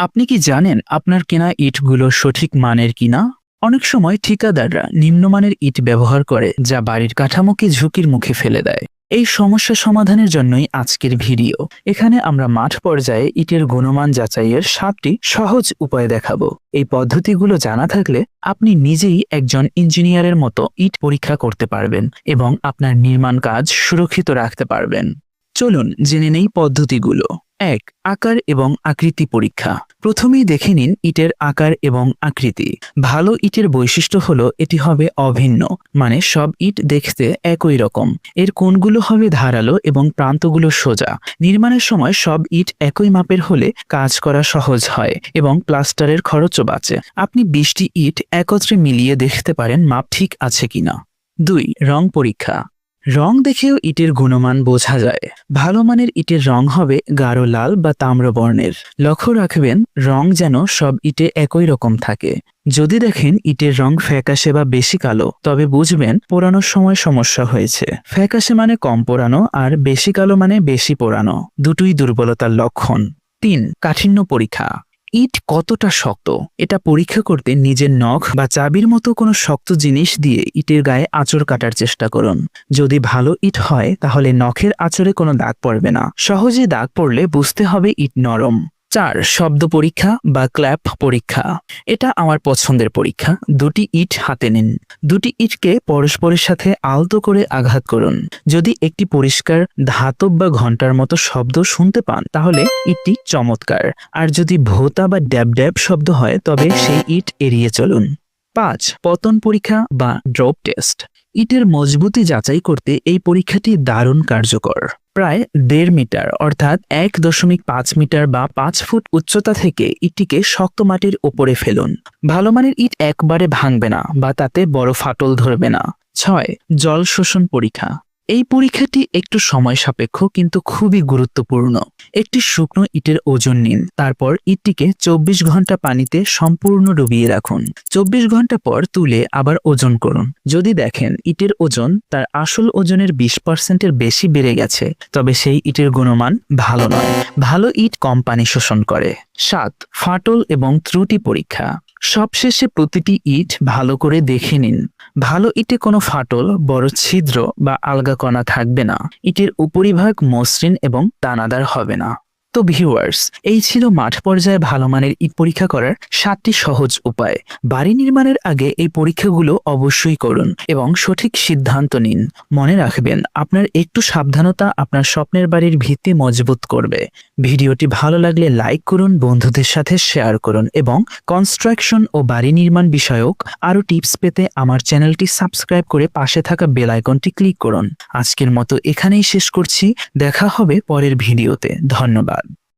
আপনি কি জানেন আপনার কেনা ইটগুলো সঠিক মানের কিনা? অনেক সময় ঠিকাদাররা নিম্নমানের ইট ব্যবহার করে যা বাড়ির কাঠামোকে ঝুঁকির মুখে ফেলে দেয়। এই সমস্যা সমাধানের জন্যই আজকের ভিডিও। এখানে আমরা মাঠ পর্যায়ে ইটের গুণমান যাচাইয়ের সাতটি সহজ উপায় দেখাবো। এই পদ্ধতিগুলো জানা থাকলে আপনি নিজেই একজন ইঞ্জিনিয়ারের মতো ইট পরীক্ষা করতে পারবেন এবং আপনার নির্মাণ কাজ সুরক্ষিত রাখতে পারবেন। চলুন জেনে নেই পদ্ধতিগুলো। এক, আকার এবং আকৃতি পরীক্ষা। প্রথমেই দেখে নিন ইটের আকার এবং আকৃতি। ভালো ইটের বৈশিষ্ট্য হলো এটি হবে অভিন্ন মানে সব ইট দেখতে একই রকম। এর কোণগুলো হবে ধারালো এবং প্রান্তগুলো সোজা। নির্মাণের সময় সব ইট একই মাপের হলে কাজ করা সহজ হয় এবং প্লাস্টারের খরচও বাঁচে। আপনি বিশটি ইট একত্রে মিলিয়ে দেখতে পারেন মাপ ঠিক আছে কিনা। দুই, রং পরীক্ষা। রং দেখেও ইটের গুণমান বোঝা যায়। ভালো মানের ইটের রং হবে গাঢ় লাল বা তাম্র বর্ণের। লক্ষ্য রাখবেন, রং যেন সব ইটে একই রকম থাকে। যদি দেখেন ইটের রং ফ্যাকাশে বা বেশি কালো, তবে বুঝবেন পোড়ানোর সময় সমস্যা হয়েছে। ফ্যাকাশে মানে কম পোড়ানো আর বেশি কালো মানে বেশি পোড়ানো। দুটোই দুর্বলতার লক্ষণ। তিন, কাঠিন্য পরীক্ষা। ইট কতটা শক্ত? এটা পরীক্ষা করতে নিজের নখ বা চাবির মতো কোনো শক্ত জিনিস দিয়ে ইটের গায়ে আঁচড় কাটার চেষ্টা করুন। যদি ভালো ইট হয়, তাহলে নখের আঁচড়ে কোনো দাগ পড়বে না। সহজে দাগ পড়লে বুঝতে হবে ইট নরম। চার শব্দ পরীক্ষা বা ক্ল্যাপ পরীক্ষা। এটা আমার পছন্দের পরীক্ষা। দুটি ইট হাতে নিন। দুটি ইটকে পরস্পরের সাথে আলতো করে আঘাত করুন। যদি একটি পরিষ্কার ধাতব বা ঘণ্টার মতো শব্দ শুনতে পান, তাহলে ইটটি চমৎকার। আর যদি ভোতা বা ড্যাব ড্যাব শব্দ হয়, তবে সেই ইট এড়িয়ে চলুন। পাঁচ, পতন পরীক্ষা বা ড্রপ টেস্ট ইটের মজবুতি যাচাই করতে এই পরীক্ষাটি দারুণ কার্যকর। প্রায় দেড় মিটার, অর্থাৎ এক দশমিক পাঁচ মিটার বা পাঁচ ফুট উচ্চতা থেকে ইটটিকে শক্ত মাটির ওপরে ফেলুন। ভালো মানের ইট একবারে ভাঙবে না বা তাতে বড় ফাটল ধরবে না। ছয়, জল শোষণ পরীক্ষা। এই পরীক্ষাটি একটু সময় সাপেক্ষ, কিন্তু খুবই গুরুত্বপূর্ণ। একটি শুকনো ইটের ওজন নিন। তারপর ইটটিকে চব্বিশ ঘণ্টা পানিতে সম্পূর্ণ ডুবিয়ে রাখুন। চব্বিশ ঘণ্টা পর তুলে আবার ওজন করুন। যদি দেখেন ইটের ওজন তার আসল ওজনের বিশ পার্সেন্টের বেশি বেড়ে গেছে, তবে সেই ইটের গুণমান ভালো নয়। ভালো ইট কম পানি শোষণ করে। সাত, ফাটল এবং ত্রুটি পরীক্ষা। সবশেষে প্রতিটি ইট ভালো করে দেখে নিন। ভালো ইটে কোনো ফাটল, বড় ছিদ্র বা আলগা কণা থাকবে না। ইটের উপরিভাগ মসৃণ এবং দানাদার হবে না। তো ভিউয়ার্স এই ছিল মাঠ পর্যায়ে ভালো মানের ইট পরীক্ষা করার সাতটি সহজ উপায়। বাড়ি নির্মাণের আগে এই পরীক্ষাগুলো অবশ্যই করুন এবং সঠিক সিদ্ধান্ত নিন। মনে রাখবেন, আপনার একটু সাবধানতা আপনার স্বপ্নের বাড়ির ভিত্তি মজবুত করবে। ভিডিওটি ভালো লাগলে লাইক করুন, বন্ধুদের সাথে শেয়ার করুন এবং কনস্ট্রাকশন ও বাড়ি নির্মাণ বিষয়ক আরও টিপস পেতে আমার চ্যানেলটি সাবস্ক্রাইব করে পাশে থাকা বেল আইকনটি ক্লিক করুন। আজকের মতো এখানেই শেষ করছি। দেখা হবে পরের ভিডিওতে। ধন্যবাদ।